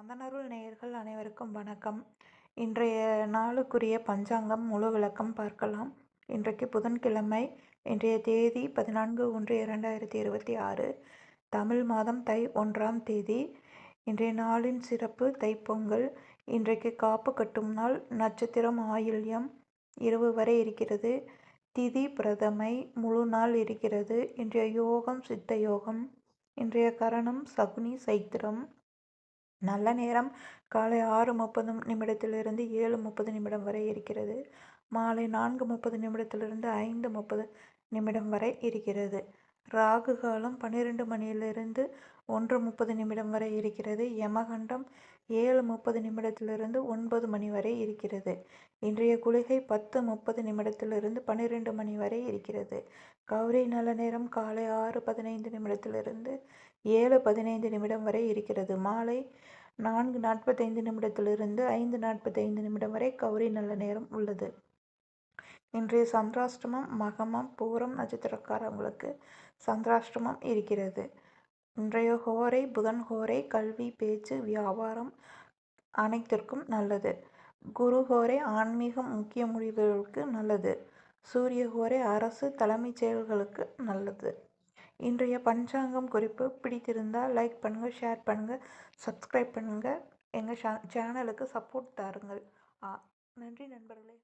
கந்தனருள் நேயர்கள் அனைவருக்கும் வணக்கம். இன்றைய நாளுக்குரிய பஞ்சாங்கம் முழு விளக்கம் பார்க்கலாம். இன்றைக்கு புதன்கிழமை இன்றைய தேதி பதினான்கு ஒன்று இரண்டாயிரத்தி இருபத்தி ஆறு தமிழ் மாதம் தை ஒன்றாம் தேதி. இன்றைய நாளின் சிறப்பு தைப்பொங்கல். இன்றைக்கு காப்பு கட்டும் நாள் நட்சத்திரம் ஆயில்யம். இரவு வரை இருக்கிறது. திதி பிரதமை முழு நாள் இருக்கிறது. இன்றைய யோகம் சித்த யோகம். இன்றைய கரணம் சகுனி சைத்திரம். நல்ல நேரம். காலை ஆறு முப்பது நிமிடத்திலிருந்து ஏழு முப்பது நிமிடம் வரை இருக்கிறது. மாலை நான்கு முப்பது நிமிடத்திலிருந்து ஐந்து முப்பது நிமிடம் வரை இருக்கிறது. ராகு காலம் பன்னிரெண்டு மணியிலிருந்து ஒன்று முப்பது நிமிடம் வரை இருக்கிறது. யமகண்டம் ஏழு முப்பது நிமிடத்திலிருந்து ஒன்பது மணி வரை இருக்கிறது. இன்றைய குளிகை பத்து முப்பது நிமிடத்திலிருந்து பன்னிரெண்டு மணி வரை இருக்கிறது. கௌரி நல்ல நேரம் காலை ஆறு பதினைந்து நிமிடத்திலிருந்து ஏழு பதினைந்து நிமிடம் வரை இருக்கிறது. மாலை நான்கு நாற்பத்தைந்து நிமிடத்திலிருந்து ஐந்து நாற்பத்தைந்து நிமிடம் வரை கௌரி நல்ல நேரம் உள்ளது. இன்றைய சந்திராஷ்டமம் மகமம் பூரம் நட்சத்திரக்காரங்களுக்கு சந்திராஷ்டமம் இருக்கிறது. இன்றைய ஹோரை புதன் ஹோரை கல்வி பேச்சு வியாபாரம் அனைத்திற்கும் நல்லது. குரு ஹோரை ஆன்மீகம் முக்கிய முடிவுகளுக்கு நல்லது. சூரிய ஹோரை அரசு தலைமைச் செயல்களுக்கு நல்லது. இன்றைய பஞ்சாங்கம் குறிப்பு பிடித்திருந்தால் லைக் பண்ணுங்கள் ஷேர் பண்ணுங்கள் சப்ஸ்கிரைப் பண்ணுங்கள் எங்கள் சேனலுக்கு சப்போர்ட் தாருங்கள். நன்றி நண்பர்களே.